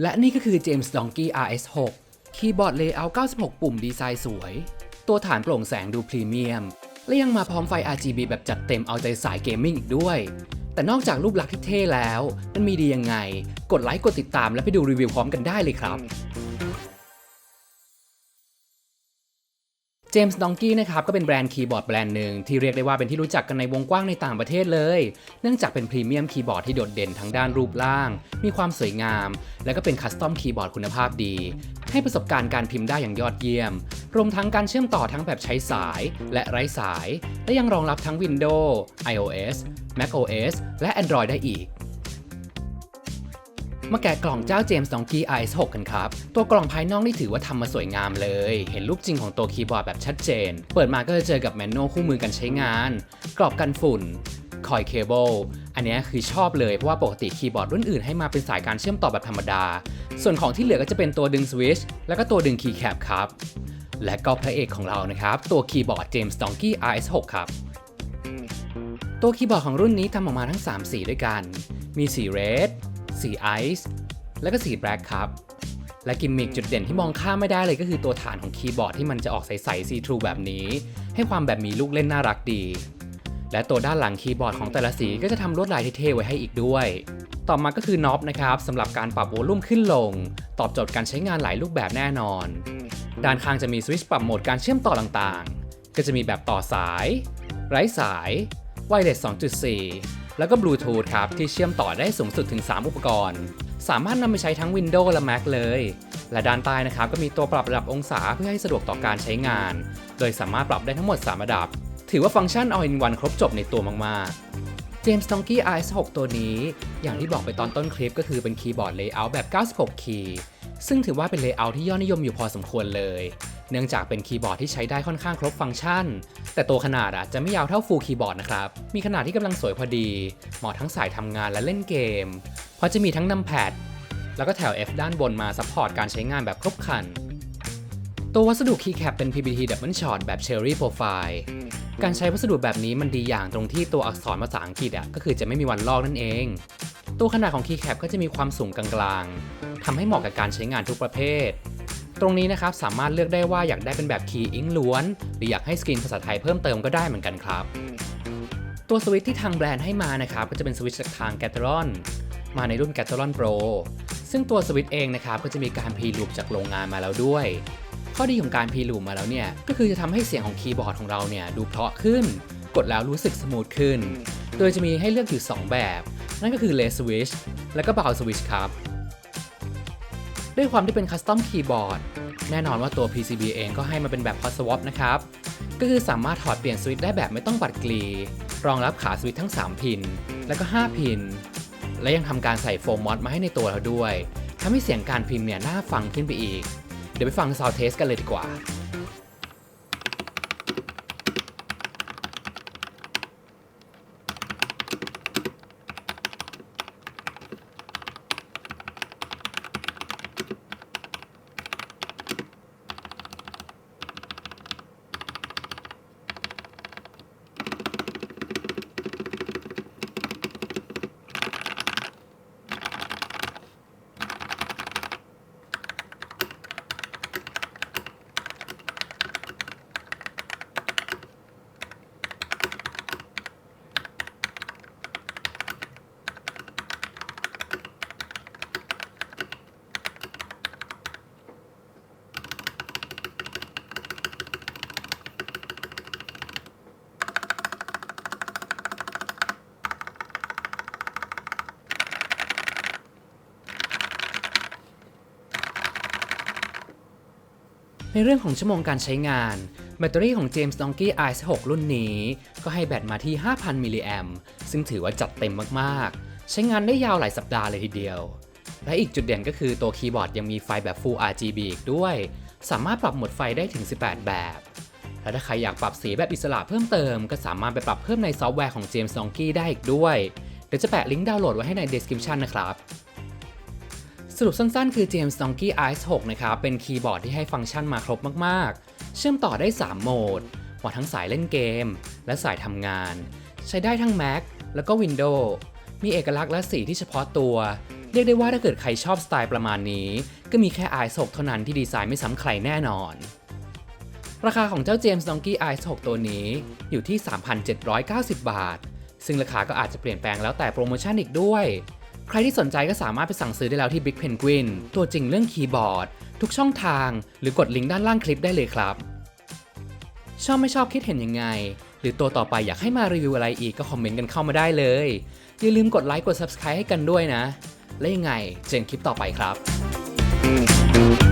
และนี่ก็คือ James Donkey RS6 คีย์บอร์ดเลเยอร์96 ปุ่มดีไซน์สวย ตัวฐานโปร่งแสงดูพรีเมียม และยังมาพร้อมไฟ RGB แบบจัดเต็มเอาใจสายเกมมิ่งอีกด้วย แต่นอกจากรูปลักษณ์ที่เท่แล้ว มันมีดียังไง กดไลค์กดติดตามและไปดูรีวิวพร้อมกันได้เลยครับ จมส์ดองกี้นะครับก็เป็นแบรนด์คีย์บอร์ดแบรนด์หนึ่งที่เรียกได้ว่าเป็นที่รู้จักกันในวงกว้างในต่างประเทศเลย เนื่องจากเป็นพรีเมียมคีย์บอร์ดที่โดดเด่นทั้งด้านรูปร่าง มีความสวยงาม และก็เป็นคัสตอมคีย์บอร์ดคุณภาพดี ให้ประสบการณ์การพิมพ์ได้อย่างยอดเยี่ยม รวมทั้งการเชื่อมต่อทั้งแบบใช้สายและไร้สาย และยังรองรับทั้ง Windows iOS macOS และ Android ได้อีก มาแกะกล่องเจ้า James Donkey RS6 กันครับ ตัวกล่องภายนอกนี่ถือว่าทำมาสวยงามเลย เห็นรูปจริงของตัวคีย์บอร์ดแบบชัดเจน เปิดมาก็จะเจอกับแมนนวลคู่มือการใช้งาน กรอบกันฝุ่นคอยเคเบิลอันนี้คือชอบเลยเพราะว่าปกติคีย์บอร์ดรุ่นอื่นให้มาเป็นสายการเชื่อมต่อแบบธรรมดา ส่วนของที่เหลือก็จะเป็นตัวดึงสวิตช์แล้วก็ตัวดึงคีย์แคปครับ และก็พระเอกของเรานะครับ ตัวคีย์บอร์ด James Donkey RS6 ครับ ตัวคีย์บอร์ดของรุ่นนี้ทำออกมาทั้ง 3 สีด้วยกัน มีสี Red สี Ice และก็สี Black ครับ และกิมมิคจุดเด่นที่มองข้ามไม่ได้เลยก็คือตัวฐานของคีย์บอร์ดที่มันจะออกใสๆ see through แบบนี้ ให้ความแบบมีลูกเล่นน่ารักดี และตัวด้านหลังคีย์บอร์ดของแต่ละสีก็จะทำลวดลายเท่ๆไว้ให้อีกด้วย ต่อมาก็คือน็อปนะครับสำหรับการปรับโวลูมขึ้นลง ตอบโจทย์การใช้งานหลายรูปแบบแน่นอน ด้านข้างจะมีสวิตช์ปรับโหมดการเชื่อมต่อต่างๆ ก็จะมีแบบต่อสาย ไร้สาย ไวเลส2.4 แล้วก็บลูทูธครับที่เชื่อมต่อได้สูงสุดถึง 3 อุปกรณ์ สามารถนำไปใช้ทั้ง Windows และ Mac เลย และด้านใต้นะครับก็มีตัวปรับระดับองศาเพื่อให้สะดวกต่อการใช้งาน โดยสามารถปรับได้ทั้งหมด 3 ระดับ ถือว่าฟังก์ชัน all in one ครบจบในตัวมากๆ James Donkey RS6 ตัวนี้ อย่างที่บอกไปตอนต้นคลิปก็คือเป็นคีย์บอร์ดเลเยอร์แบบ 96 คีย์ซึ่งถือว่าเป็นเลเยอร์ที่ยอดนิยมอยู่พอสมควรเลย เนื่องจากเป็นคีย์บอร์ดที่ใช้ได้ค่อนข้างครบฟังก์ชัน แต่ตัวขนาดอะจะไม่ยาวเท่าฟูลคีย์บอร์ดนะครับ มีขนาดที่กำลังสวยพอดี เหมาะทั้งสายทำงานและเล่นเกม เพราะจะมีทั้งนัมแพดแล้วก็แถว F ด้านบนมาซัพพอร์ตการใช้งานแบบครบครัน ตัววัสดุคีย์แคปเป็น PBT Double Shot แบบ Cherry Profile การใช้วัสดุแบบนี้มันดีอย่างตรงที่ตัวอักษรภาษาอังกฤษอะก็คือจะไม่มีวันลอกนั่นเอง ตัวขนาดของคีย์แคปก็จะมีความสูงกลางๆทำให้เหมาะกับการใช้งานทุกประเภท ตรงนี้นะครับสามารถเลือกได้ว่าอยากได้เป็นแบบคีย์อิงล้วน หรืออยากให้สกรีนภาษาไทยเพิ่มเติมก็ได้เหมือนกันครับ ตัวสวิตช์ที่ทางแบรนด์ให้มานะครับก็จะเป็นสวิตช์จากทาง g a t r o n มาในรุ่น g a t r o n Pro ซึ่งตัวสวิตช์เองนะครับก็จะมีการพีลูปจากโรงงานมาแล้วด้วย ข้อดีของการพีลูปมาแล้วเนี่ยก็คือจะทำให้เสียงของคีย์บอร์ดของเราเนี่ยดูเพราะขึ้น กดแล้วรู้สึกสมูทขึ้น โดยจะมีให้เลือกอยู่ 2 แบบ นั่นก็คือ Less Switch และก็ Bow Switch ครับ ด้วยความที่เป็นคัสตอมคีย์บอร์ดแน่นอนว่าตัว PCB เองก็ให้มาเป็นแบบ Hot Swap นะครับ ก็คือสามารถถอดเปลี่ยนสวิตช์ได้แบบไม่ต้องปัดกลี รองรับขาสวิตช์ทั้ง 3 พิน และก็ 5 พิน และยังทำการใส่โฟมมอสมาให้ในตัวเราด้วยทำให้เสียงการพิมพ์เนี่ยน่าฟังขึ้นไปอีก เดี๋ยวไปฟังซาวเทสกันเลยดีกว่า ในเรื่องของชั่วโมงการใช้งาน แบตเตอรี่ของ James Donkey RS6 รุ่นนี้ ก็ให้แบตมาที่ 5,000 มิลลิแอมซึ่งถือว่าจัดเต็มมากๆ ใช้งานได้ยาวหลายสัปดาห์เลยทีเดียว และอีกจุดเด่นก็คือตัวคีย์บอร์ดยังมีไฟแบบ Full RGB อีกด้วย สามารถปรับโหมดไฟได้ถึง 18 แบบ และถ้าใครอยากปรับสีแบบอิสระเพิ่มเติม ก็สามารถไปปรับเพิ่มในซอฟต์แวร์ของ James Donkey ได้อีกด้วย เดี๋ยวจะแปะลิงก์ดาวน์โหลดไว้ให้ใน description นะครับ สรุปสั้นๆ คือ James Donkey RS6 นะครับ เป็นคีย์บอร์ดที่ให้ฟังก์ชันมาครบมากๆ เชื่อมต่อได้ 3 โหมดเหมาทั้งสายเล่นเกม และสายทำงาน ใช้ได้ทั้ง Mac แล้วก็ Windows มีเอกลักษณ์และสีที่เฉพาะตัว เรียกได้ว่าถ้าเกิดใครชอบสไตล์ประมาณนี้ ก็มีแค่ i 6เท่านั้นที่ดีไซน์ไม่ซ้ำใครแน่นอน ราคาของเจ้า James Donkey i 6ตัวนี้อยู่ที่ 3,790 บาท ซึ่งราคาก็อาจจะเปลี่ยนแปลงแล้วแต่โปรโมชั่นอีกด้วย ใครที่สนใจก็สามารถไปสั่งซื้อได้แล้วที่ Big Penguin ตัวจริงเรื่องคีย์บอร์ด ทุกช่องทาง หรือกดลิงก์ด้านล่างคลิปได้เลยครับ ชอบไม่ชอบคิดเห็นยังไง หรือตัวต่อไปอยากให้มารีวิวอะไรอีกก็คอมเมนต์กันเข้ามาได้เลย อย่าลืมกดไลค์กด Subscribe ให้กันด้วยนะ และยังไงเจอกันคลิปต่อไปครับ